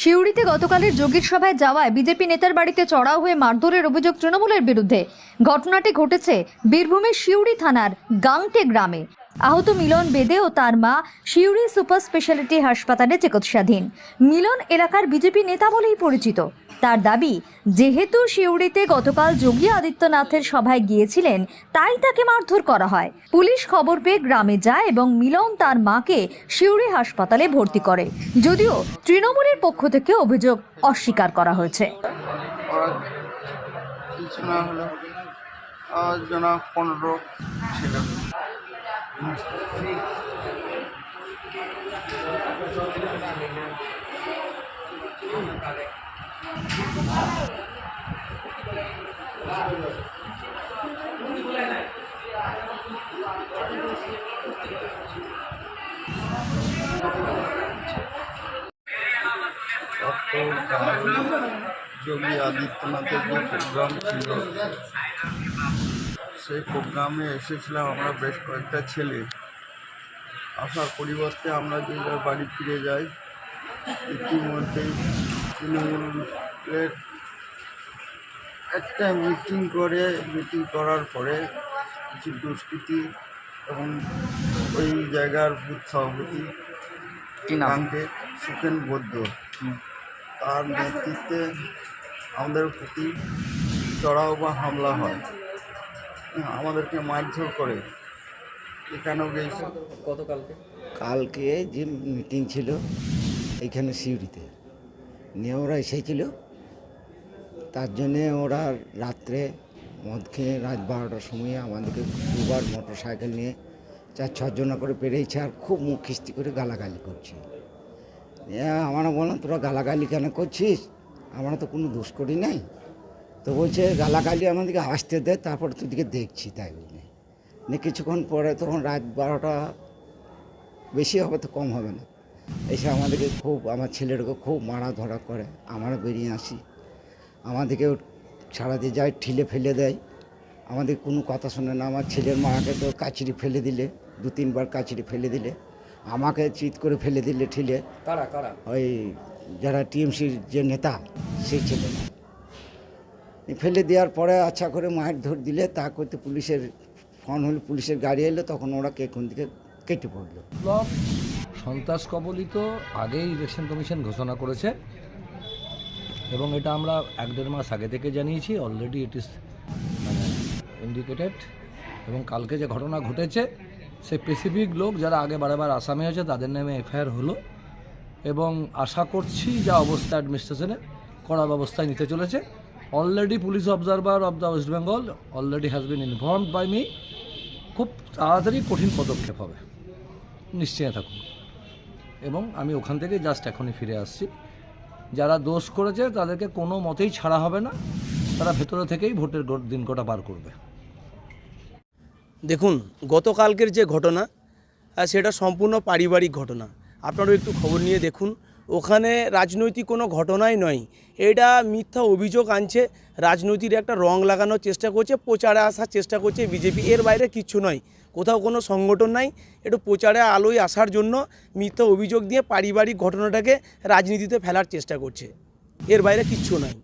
সিউড়িতে গতকালের যোগীর সভায় যাওয়ায় বিজেপি নেতার বাড়িতে চড়াও হয়ে মারধরের অভিযোগ তৃণমূলের বিরুদ্ধে। ঘটনাটি ঘটেছে বীরভূমের সিউড়ি থানার গাংটে গ্রামে। আহত মিলন বেদে ও তার মা সিউড়ি সুপার স্পেশালিটি হাসপাতালে চিকিৎসাধীন। মিলন এলাকার বিজেপি নেতা বলেই পরিচিত। তার দাবি, যেহেতু সিউড়িতে গতকাল যোগী আদিত্যনাথের সভায় গিয়েছিলেন, তাই তাকে মারধর করা হয়। পুলিশ খবর পেয়ে গ্রামে যায় এবং মিলন তার মাকে সিউড়ি হাসপাতালে ভর্তি করে। যদিও তৃণমূলের পক্ষ থেকে অভিযোগ অস্বীকার করা হয়েছে। যোগী আদিত্যনাথের যে প্রোগ্রাম ছিল, সেই প্রোগ্রামে এসেছিলাম আমরা বেশ কয়েকটা ছেলে। আসার পরিবর্তে আমরা যে বাড়ি ফিরে যাই ইতিমধ্যেই তৃণমূলের একটা মিটিং করে মিটিং করার পরে কিছু দুষ্কৃতি এবং ওই জায়গার বুথ সভাপতি নামকে সুখেন বৌদ্ধ তার নেতৃত্বে আমাদের প্রতি চড়াও বা হামলা হয়। আমাদেরকে মারধর করে। এখানেও গেছে কালকে যে মিটিং ছিল এইখানে সিউড়িতে। নিয়ে ওরা এসেছিল। তার জন্যে ওরা রাত্রে মদ খেয়ে রাত বারোটার সময় আমাদেরকে দুবার মোটর সাইকেল নিয়ে চার ছজনা করে পেরেছে আর খুব মুখ খিস্তি করে গালাগালি করছে। আমরা বললাম তোরা গালাগালি কেন করছিস? আমরা তো কোনো দোষ করি নাই। তো বলছে, গালাগালি আমাদেরকে আসতে দেয় তারপর তোদিকে দেখছি তাই বলে। কিছুক্ষণ পরে তখন রাত বারোটা, বেশি হবে তো কম হবে না। এসে আমাদেরকে খুব আমার ছেলেটাকে খুব মারা ধরা করে। আমরা বেরিয়ে আসি। আমাদেরকে ছাড়া দিয়ে যায় ঠিলে ফেলে দেয়। আমাদের কোনো কথা শোনে না। আমার ছেলের মাকে তো কাচিরি ফেলে দিলে দু তিনবার কাচিরি ফেলে দিলে। আমাকে চিৎ করে ফেলে দিলে ঠিলে। কারা কারা? ওই যারা টিএমসির যে নেতা সেই ছেলে। ফেলে দেওয়ার পরে আচ্ছা করে মায়ের ধর দিলে তা করতে পুলিশের ফোন হলে পুলিশের গাড়ি এলো তখন ওরা কে কোন দিকে কেটে পড়ল। সন্ত্রাস কবলিত আগেই ইলেকশন কমিশন ঘোষণা করেছে এবং এটা আমরা এক দেড় মাস আগে থেকে জানিয়েছি অলরেডি ইট ইস ইন্ডিকেটেড এবং কালকে যে ঘটনা ঘটেছে, সেই স্পেসিফিক লোক যারা আগে বারেবার আসামি হয়েছে, তাদের নামে এফআইআর হলো এবং আশা করছি যা অবস্থা অ্যাডমিনিস্ট্রেশনের কড়া ব্যবস্থায় নিতে চলেছে। Already police observer of the West Bengal already has been informed by me খুব তাড়াতাড়ি কঠিন পদক্ষেপ হবে। নিশ্চয় থাকুন। এবং আমি ওখান থেকে জাস্ট এখনই ফিরে আসছি। যারা দোষ করেছে, তাদেরকে কোনো মতেই ছাড়া হবে না। তারা ভেতরে থেকেই ভোটের দিন কটা পার করবে। দেখুন, গতকালকের যে ঘটনা সেটা সম্পূর্ণ পারিবারিক ঘটনা। আপনারাও একটু খবর নিয়ে দেখুন। ওখানে রাজনৈতিক কোনো ঘটনাই নয়। এটা মিথ্যা অভিযোগ আনছে, রাজনৈতিক একটা রং লাগানোর চেষ্টা করছে, প্রচারে আসার চেষ্টা করছে বিজেপি। এর বাইরে কিচ্ছু নয়, কোথাও কোনো সংগঠন নাই। একটু প্রচারে আলোয় আসার জন্য মিথ্যা অভিযোগ দিয়ে পারিবারিক ঘটনাটাকে রাজনীতিতে ফেলার চেষ্টা করছে। এর বাইরে কিচ্ছু নয়।